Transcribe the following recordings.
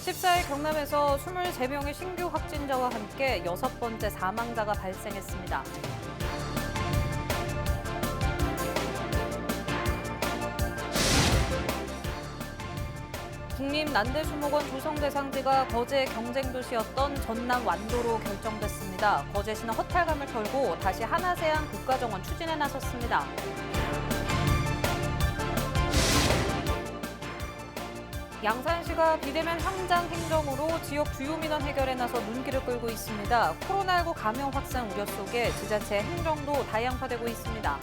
14일 경남에서 23명의 신규 확진자와 함께 여섯 번째 사망자가 발생했습니다. 국립 난대수목원 조성 대상지가 거제의 경쟁 도시였던 전남 완도로 결정됐습니다. 거제시는 허탈감을 털고 다시 하나세안 국가정원 추진에 나섰습니다. 양산시가 비대면 현장 행정으로 지역 주요 민원 해결에 나서 눈길을 끌고 있습니다. 코로나19 감염 확산 우려 속에 지자체 행정도 다양화되고 있습니다.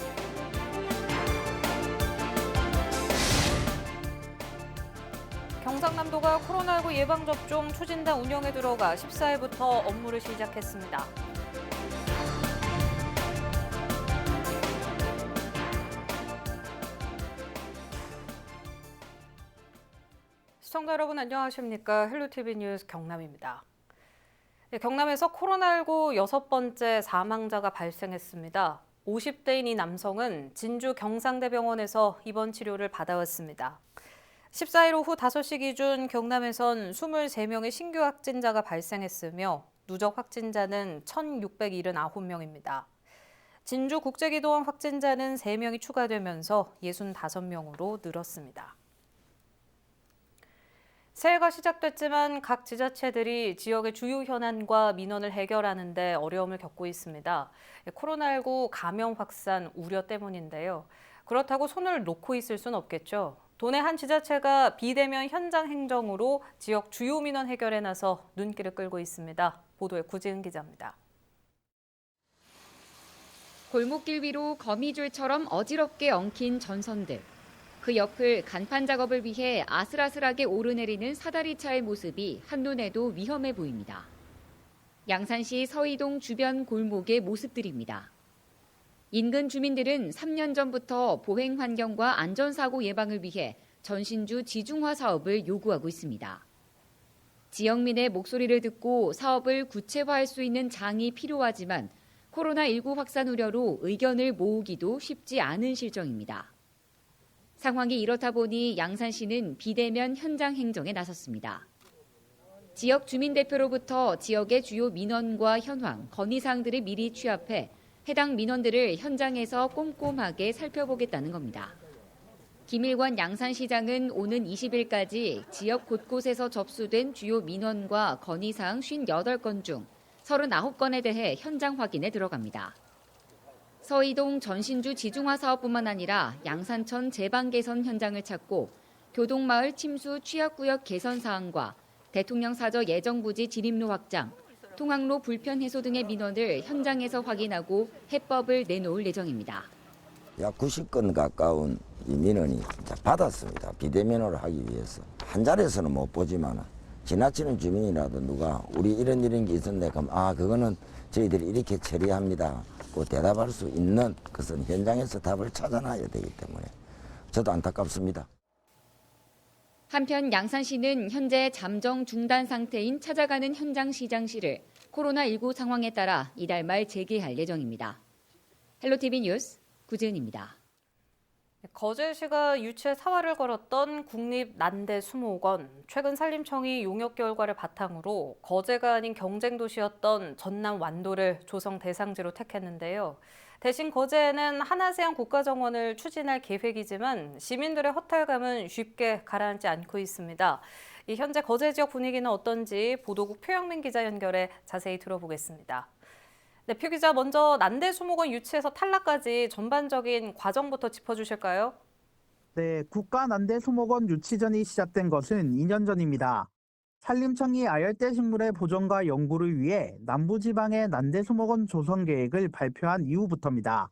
경상남도가 코로나19 예방접종 추진단 운영에 들어가 14일부터 업무를 시작했습니다. 시청자 여러분 안녕하십니까? 헬로티비 뉴스 경남입니다. 네, 경남에서 코로나19 여섯 번째 사망자가 발생했습니다. 50대인 이 남성은 진주 경상대병원에서 입원 치료를 받아왔습니다. 14일 오후 5시 기준 경남에선 23명의 신규 확진자가 발생했으며 누적 확진자는 1,679명입니다. 진주 국제기도원 확진자는 3명이 추가되면서 65명으로 늘었습니다. 새해가 시작됐지만 각 지자체들이 지역의 주요 현안과 민원을 해결하는 데 어려움을 겪고 있습니다. 코로나19 감염 확산 우려 때문인데요. 그렇다고 손을 놓고 있을 순 없겠죠. 도내 한 지자체가 비대면 현장 행정으로 지역 주요 민원 해결에 나서 눈길을 끌고 있습니다. 보도에 구지은 기자입니다. 골목길 위로 거미줄처럼 어지럽게 엉킨 전선들. 그 옆을 간판 작업을 위해 아슬아슬하게 오르내리는 사다리차의 모습이 한눈에도 위험해 보입니다. 양산시 서이동 주변 골목의 모습들입니다. 인근 주민들은 3년 전부터 보행 환경과 안전사고 예방을 위해 전신주 지중화 사업을 요구하고 있습니다. 지역민의 목소리를 듣고 사업을 구체화할 수 있는 장이 필요하지만 코로나19 확산 우려로 의견을 모으기도 쉽지 않은 실정입니다. 상황이 이렇다 보니 양산시는 비대면 현장 행정에 나섰습니다. 지역 주민 대표로부터 지역의 주요 민원과 현황, 건의사항들을 미리 취합해 해당 민원들을 현장에서 꼼꼼하게 살펴보겠다는 겁니다. 김일관 양산시장은 오는 20일까지 지역 곳곳에서 접수된 주요 민원과 건의사항 58건 중 39건에 대해 현장 확인에 들어갑니다. 서이동 전신주 지중화 사업뿐만 아니라 양산천 제방 개선 현장을 찾고 교동마을 침수 취약구역 개선 사항과 대통령 사저 예정 부지 진입로 확장, 통학로 불편 해소 등의 민원을 현장에서 확인하고 해법을 내놓을 예정입니다. 약 90건 가까운 이 민원이 받았습니다. 비대면으로 하기 위해서. 한 자리에서는 못 보지만 지나치는 주민이라도 누가 우리 이런 이런 게 있었는데 그럼 아 그거는 저희들이 이렇게 처리합니다. 고 대답할 수 있는 것은 현장에서 답을 찾아놔야 되기 때문에 저도 안타깝습니다. 한편 양산시는 현재 잠정 중단 상태인 찾아가는 현장 시장실을 코로나19 상황에 따라 이달 말 재개할 예정입니다. 헬로티비 뉴스 구지은입니다. 거제 시가 유치에 사활을 걸었던 국립 난대 수목원 최근 산림청이 용역 결과를 바탕으로 거제가 아닌 경쟁 도시였던 전남 완도를 조성 대상지로 택했는데요. 대신 거제에는 하나세안 국가정원을 추진할 계획이지만 시민들의 허탈감은 쉽게 가라앉지 않고 있습니다. 이 현재 거제 지역 분위기는 어떤지 보도국 표영민 기자 연결해 자세히 들어보겠습니다. 네, 표 기자 먼저 난대수목원 유치에서 탈락까지 전반적인 과정부터 짚어주실까요? 네, 국가 난대수목원 유치전이 시작된 것은 2년 전입니다. 산림청이 아열대 식물의 보존과 연구를 위해 남부지방의 난대수목원 조성 계획을 발표한 이후부터입니다.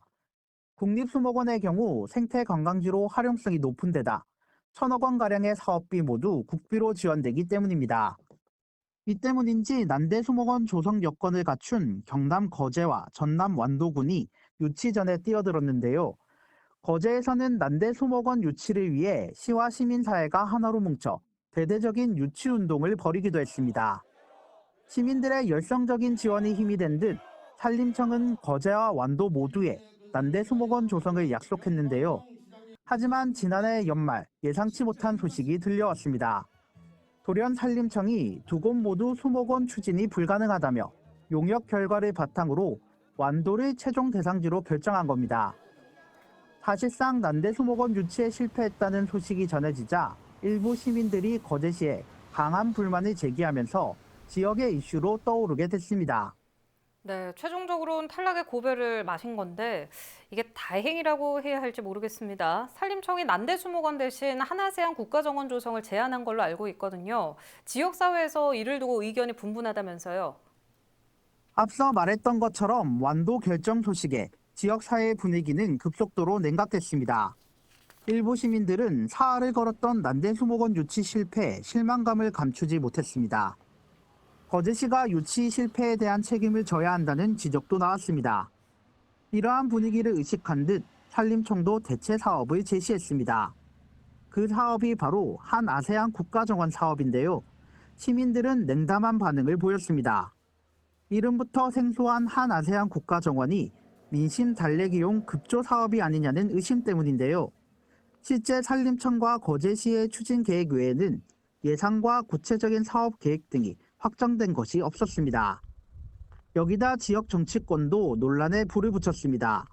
국립수목원의 경우 생태 관광지로 활용성이 높은 데다 천억 원가량의 사업비 모두 국비로 지원되기 때문입니다. 이 때문인지 난대수목원 조성 여건을 갖춘 경남 거제와 전남 완도군이 유치전에 뛰어들었는데요. 거제에서는 난대수목원 유치를 위해 시와 시민사회가 하나로 뭉쳐 대대적인 유치 운동을 벌이기도 했습니다. 시민들의 열성적인 지원이 힘이 된 듯 산림청은 거제와 완도 모두에 난대수목원 조성을 약속했는데요. 하지만 지난해 연말 예상치 못한 소식이 들려왔습니다. 돌연 산림청이 두 곳 모두 수목원 추진이 불가능하다며 용역 결과를 바탕으로 완도를 최종 대상지로 결정한 겁니다. 사실상 난대 수목원 유치에 실패했다는 소식이 전해지자 일부 시민들이 거제시에 강한 불만을 제기하면서 지역의 이슈로 떠오르게 됐습니다. 네, 최종적으로는 탈락의 고배를 마신 건데 이게 다행이라고 해야 할지 모르겠습니다. 산림청이 난대수목원 대신 하나세안 국가정원 조성을 제안한 걸로 알고 있거든요. 지역사회에서 이를 두고 의견이 분분하다면서요. 앞서 말했던 것처럼 완도 결정 소식에 지역 사회 분위기는 급속도로 냉각됐습니다. 일부 시민들은 사활을 걸었던 난대수목원 유치 실패에 실망감을 감추지 못했습니다. 거제시가 유치 실패에 대한 책임을 져야 한다는 지적도 나왔습니다. 이러한 분위기를 의식한 듯 산림청도 대체 사업을 제시했습니다. 그 사업이 바로 한 아세안 국가정원 사업인데요. 시민들은 냉담한 반응을 보였습니다. 이름부터 생소한 한 아세안 국가 정원이 민심 달래기용 급조 사업이 아니냐는 의심 때문인데요. 실제 산림청과 거제시의 추진 계획 외에는 예상과 구체적인 사업 계획 등이 확정된 것이 없었습니다. 여기다 지역 정치권도 논란에 불을 붙였습니다.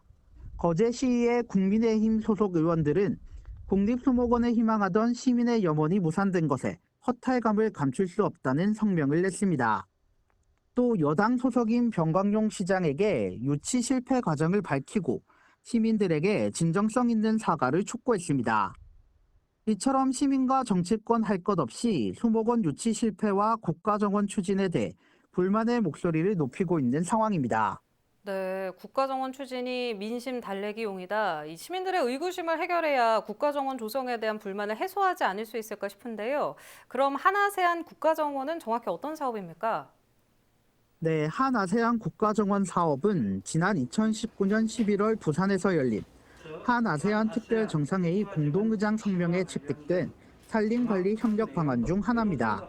거제 시의 국민의힘 소속 의원들은 국립수목원에 희망하던 시민의 염원이 무산된 것에 허탈감을 감출 수 없다는 성명을 냈습니다. 또 여당 소속인 병광용 시장에게 유치 실패 과정을 밝히고 시민들에게 진정성 있는 사과를 촉구했습니다. 이처럼 시민과 정치권 할 것 없이 수목원 유치 실패와 국가정원 추진에 대해 불만의 목소리를 높이고 있는 상황입니다. 네, 국가정원 추진이 민심 달래기용이다. 이 시민들의 의구심을 해결해야 국가정원 조성에 대한 불만을 해소하지 않을 수 있을까 싶은데요. 그럼 하나세안 국가정원은 정확히 어떤 사업입니까? 네, 한 아세안 국가정원 사업은 지난 2019년 11월 부산에서 열린 한 아세안 특별 정상회의 공동의장 성명에 채택된 산림관리 협력 방안 중 하나입니다.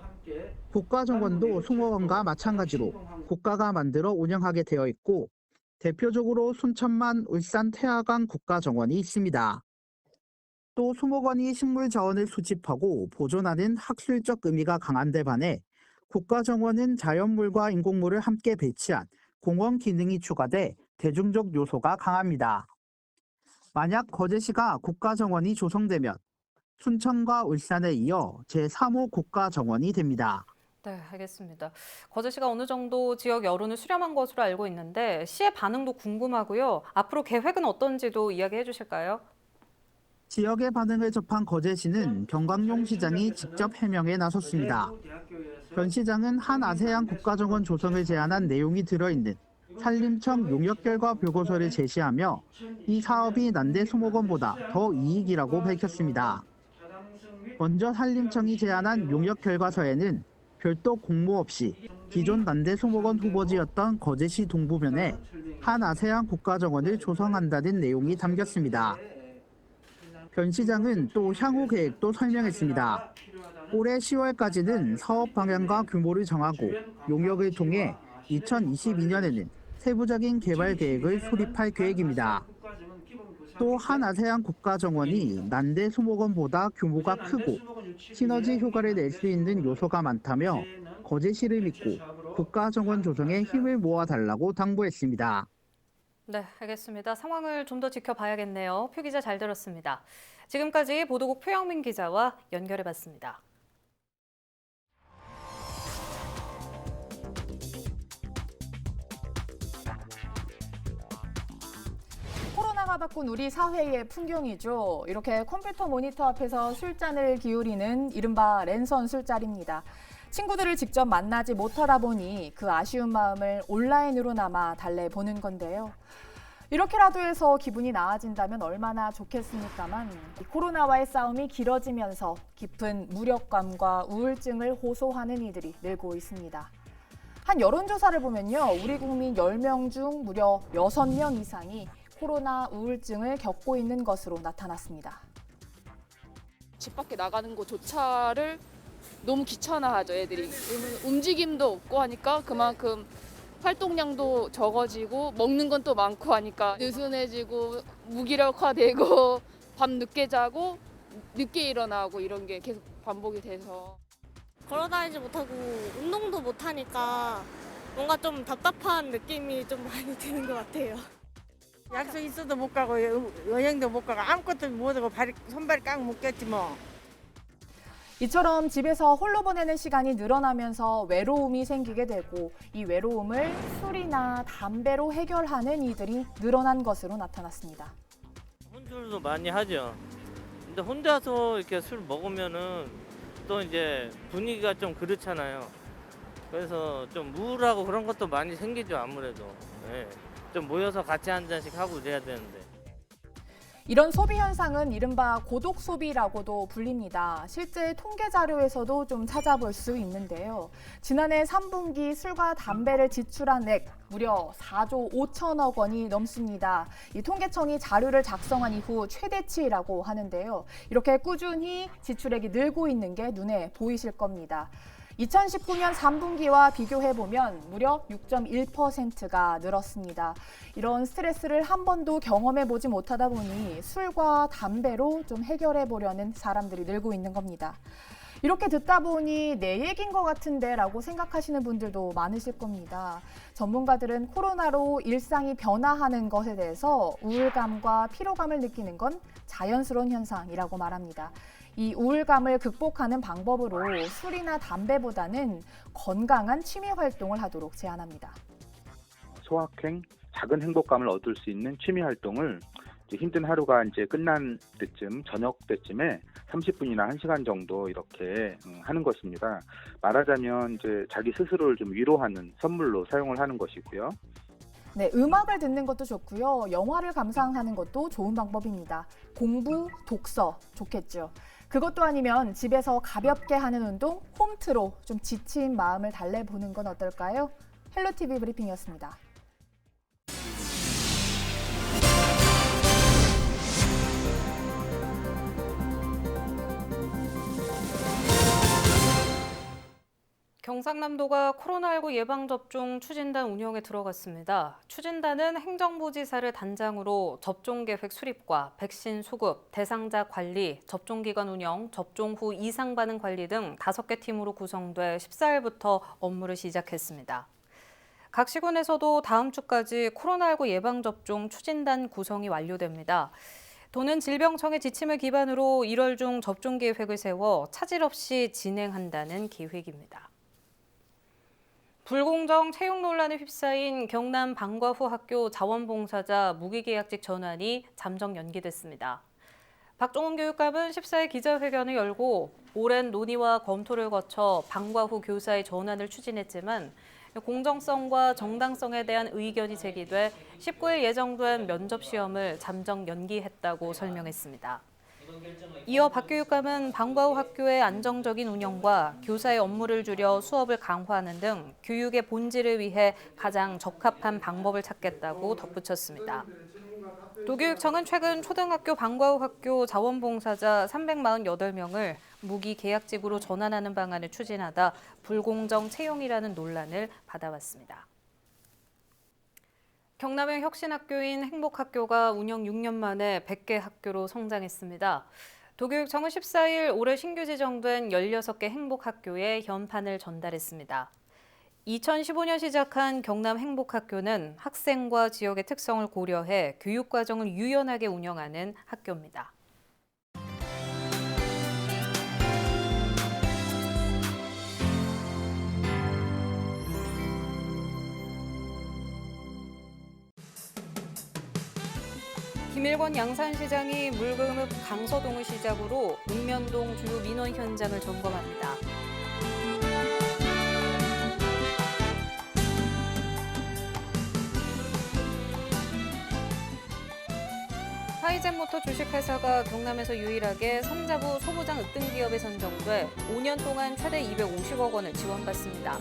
국가 정원도 수목원과 마찬가지로 국가가 만들어 운영하게 되어 있고 대표적으로 순천만 울산 태화강 국가 정원이 있습니다. 또 수목원이 식물 자원을 수집하고 보존하는 학술적 의미가 강한 데 반해 국가정원은 자연물과 인공물을 함께 배치한 공원 기능이 추가돼 대중적 요소가 강합니다. 만약 거제시가 국가정원이 조성되면 순천과 울산에 이어 제3호 국가정원이 됩니다. 네, 알겠습니다. 거제시가 어느 정도 지역 여론을 수렴한 것으로 알고 있는데 시의 반응도 궁금하고요. 앞으로 계획은 어떤지도 이야기해 주실까요? 지역의 반응을 접한 거제시는 병광용 시장이 직접 해명에 나섰습니다. 변 시장은 한 아세안 국가정원 조성을 제안한 내용이 들어있는 산림청 용역 결과 보고서를 제시하며 이 사업이 난대 수목원보다 더 이익이라고 밝혔습니다. 먼저 산림청이 제안한 용역 결과서에는 별도 공모 없이 기존 난대 수목원 후보지였던 거제시 동부면에 한 아세안 국가정원을 조성한다는 내용이 담겼습니다. 변 시장은 또 향후 계획도 설명했습니다. 올해 10월까지는 사업 방향과 규모를 정하고 용역을 통해 2022년에는 세부적인 개발 계획을 수립할 계획입니다. 또한 아세안 국가 정원이 난대 수목원보다 규모가 크고 시너지 효과를 낼 수 있는 요소가 많다며 거제시를 믿고 국가 정원 조성에 힘을 모아달라고 당부했습니다. 네, 알겠습니다. 상황을 좀 더 지켜봐야겠네요. 표 기자 잘 들었습니다. 지금까지 보도국 표영민 기자와 연결해 봤습니다. 바꾼 우리 사회의 풍경이죠. 이렇게 컴퓨터 모니터 앞에서 술잔을 기울이는 이른바 랜선 술자리입니다. 친구들을 직접 만나지 못하다 보니 그 아쉬운 마음을 온라인으로나마 달래보는 건데요. 이렇게라도 해서 기분이 나아진다면 얼마나 좋겠습니까만 이 코로나와의 싸움이 길어지면서 깊은 무력감과 우울증을 호소하는 이들이 늘고 있습니다. 한 여론조사를 보면요. 우리 국민 10명 중 무려 6명 이상이 코로나 우울증을 겪고 있는 것으로 나타났습니다. 집 밖에 나가는 것조차를 너무 귀찮아하죠 애들이 왜냐면 움직임도 없고 하니까 그만큼 활동량도 적어지고 먹는 건 또 많고 하니까 느슨해지고 무기력화되고 밤 늦게 자고 늦게 일어나고 이런 게 계속 반복이 돼서 걸어다니지 못하고 운동도 못하니까 뭔가 좀 답답한 느낌이 좀 많이 드는 것 같아요. 약속 있어도 못 가고 여- 여행도 못 가고 아무것도 못 하고 발이, 손발이 깡 묶였지 뭐. 이처럼 집에서 홀로 보내는 시간이 늘어나면서 외로움이 생기게 되고 이 외로움을 술이나 담배로 해결하는 이들이 늘어난 것으로 나타났습니다. 혼술도 많이 하죠. 근데 혼자서 이렇게 술 먹으면은 또 이제 분위기가 좀 그렇잖아요. 그래서 좀 우울하고 그런 것도 많이 생기죠 아무래도. 예. 좀 모여서 같이 한 잔씩 하고 이래야 되는데. 이런 소비 현상은 이른바 고독 소비라고도 불립니다. 실제 통계 자료에서도 좀 찾아볼 수 있는데요. 지난해 3분기 술과 담배를 지출한 액 무려 4조 5천억 원이 넘습니다. 이 통계청이 자료를 작성한 이후 최대치라고 하는데요. 이렇게 꾸준히 지출액이 늘고 있는 게 눈에 보이실 겁니다. 2019년 3분기와 비교해 보면 무려 6.1%가 늘었습니다. 이런 스트레스를 한 번도 경험해 보지 못하다 보니 술과 담배로 좀 해결해 보려는 사람들이 늘고 있는 겁니다. 이렇게 듣다 보니 내 얘기인 것 같은데 라고 생각하시는 분들도 많으실 겁니다. 전문가들은 코로나로 일상이 변화하는 것에 대해서 우울감과 피로감을 느끼는 건 자연스러운 현상이라고 말합니다. 이 우울감을 극복하는 방법으로 술이나 담배보다는 건강한 취미 활동을 하도록 제안합니다. 소확행, 작은 행복감을 얻을 수 있는 취미 활동을 이제 힘든 하루가 이제 끝난 때쯤 저녁 때쯤에 30분이나 1시간 정도 이렇게 음, 하는 것입니다. 말하자면 이제 자기 스스로를 좀 위로하는 선물로 사용을 하는 것이고요. 네, 음악을 듣는 것도 좋고요. 영화를 감상하는 것도 좋은 방법입니다. 공부, 독서 좋겠죠. 그것도 아니면 집에서 가볍게 하는 운동, 홈트로 좀 지친 마음을 달래보는 건 어떨까요? 헬로티비 브리핑이었습니다. 경상남도가 코로나19 예방접종 추진단 운영에 들어갔습니다. 추진단은 행정부지사를 단장으로 접종계획 수립과 백신 수급, 대상자 관리, 접종기간 운영, 접종 후 이상 반응 관리 등 다섯 개 팀으로 구성돼 14일부터 업무를 시작했습니다. 각 시군에서도 다음 주까지 코로나19 예방접종 추진단 구성이 완료됩니다. 도는 질병청의 지침을 기반으로 1월 중 접종 계획을 세워 차질 없이 진행한다는 계획입니다. 불공정 채용 논란에 휩싸인 경남 방과후 학교 자원봉사자 무기계약직 전환이 잠정 연기됐습니다. 박종훈 교육감은 14일 기자회견을 열고 오랜 논의와 검토를 거쳐 방과후 교사의 전환을 추진했지만 공정성과 정당성에 대한 의견이 제기돼 19일 예정된 면접 시험을 잠정 연기했다고 설명했습니다. 이어 박 교육감은 방과후 학교의 안정적인 운영과 교사의 업무를 줄여 수업을 강화하는 등 교육의 본질을 위해 가장 적합한 방법을 찾겠다고 덧붙였습니다. 도교육청은 최근 초등학교 방과후 학교 자원봉사자 348명을 무기 계약직으로 전환하는 방안을 추진하다 불공정 채용이라는 논란을 받아왔습니다. 경남의 혁신학교인 행복학교가 운영 6년 만에 100개 학교로 성장했습니다. 도교육청은 14일 올해 신규 지정된 16개 행복학교에 현판을 전달했습니다. 2015년 시작한 경남 행복학교는 학생과 지역의 특성을 고려해 교육과정을 유연하게 운영하는 학교입니다. 김일권 양산시장이 물금읍 강서동을 시작으로 읍면동 주요 민원 현장을 점검합니다. 하이젠모터 주식회사가 경남에서 유일하게 선자부 소부장 으뜸 기업에 선정돼 5년 동안 최대 250억 원을 지원받습니다.